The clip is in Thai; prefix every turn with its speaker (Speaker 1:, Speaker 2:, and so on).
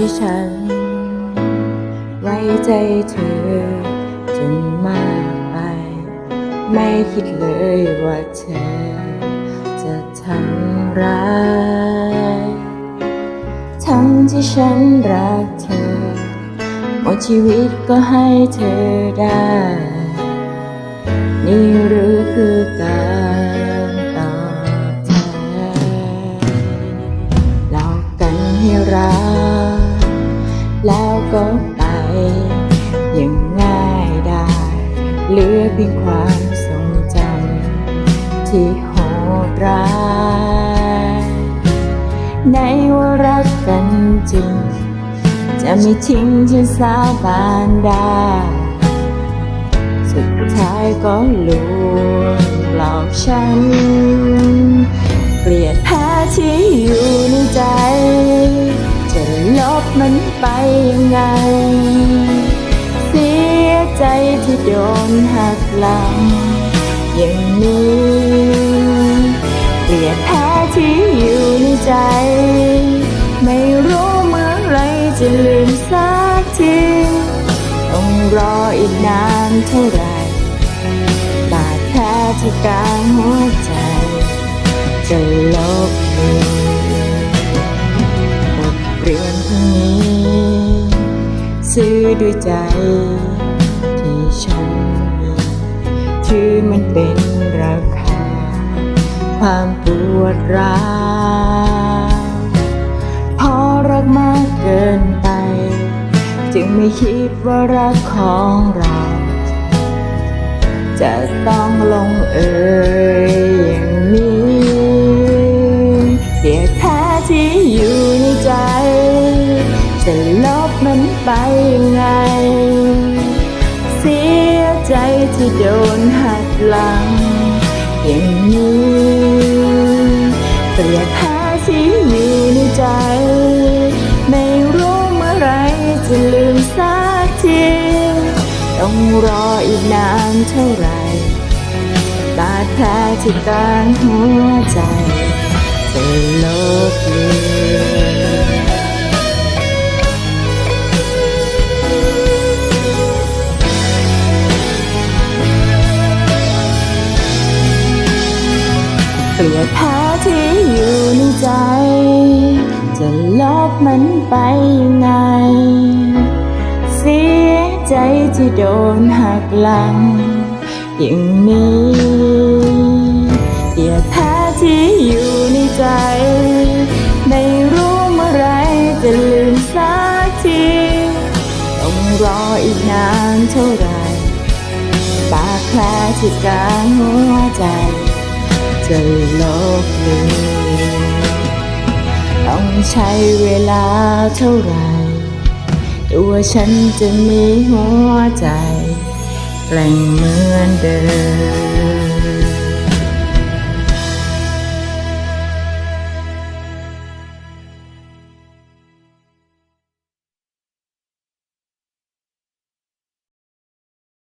Speaker 1: ที่ฉัน ไว้ใจเธอจนมากไป ไม่คิดเลยว่าเธอ จะทำร้ายทั้งที่ฉันรักเธอ หมดชีวิตก็ให้เธอได้ นี่หรือคือการตอบแทนหลอกกันให้รัก ก็ไปย่างง่ายได้เหลือเพียงความทรงจำที่โหดร้ายในว่ารักกันจริง จะไม่ทิ้งฉันสาบานได้ สุดท้ายก็ลวงหลอกฉัน เกลียดแพ้ที่อยู่ในใจ จะลบมันไปยังไง เสียใจที่โดนหักหลังอย่างนี้เกลียดแพ้ที่อยู่ในใจ ไม่รู้เมื่อไรจะลืมสักทีต้องรออีกนานเท่าไหรบาดแผลที่กลางหัวใจ จะลบเลือน ด้วยใจ ที่ฉันมีถือมันเป็นราคา ความปวดร้าวพอรักมากเกินไป จึงไม่คิดว่ารักของเรา จะต้องลงเอย ไปยังไง เสียใจที่โดนหักหลัง อย่างนี้เกลียดแพ้ที่อยู่ในใจ ไม่รู้เมื่อไรจะลืมสักที ต้องรออีกนานเท่าไหรบาดแผลที่กลางหัวใจจะลบเลือน เกลียดแพ้ที่อยู่ในใจ จะลบมันไปยังไง เสียใจที่โดนหักหลัง อย่างนี้เกลียดแพ้ที่อยู่ในใจ ไม่รู้เมื่อไรจะลืมสักที ต้องรออีกนานเท่าไหรบาดแผลที่กลางหัวใจ จะลบเลือนต้องใช้เวลาเท่าไหรตัวฉันจะมีหัวใจแกล่งเหมือนเดิม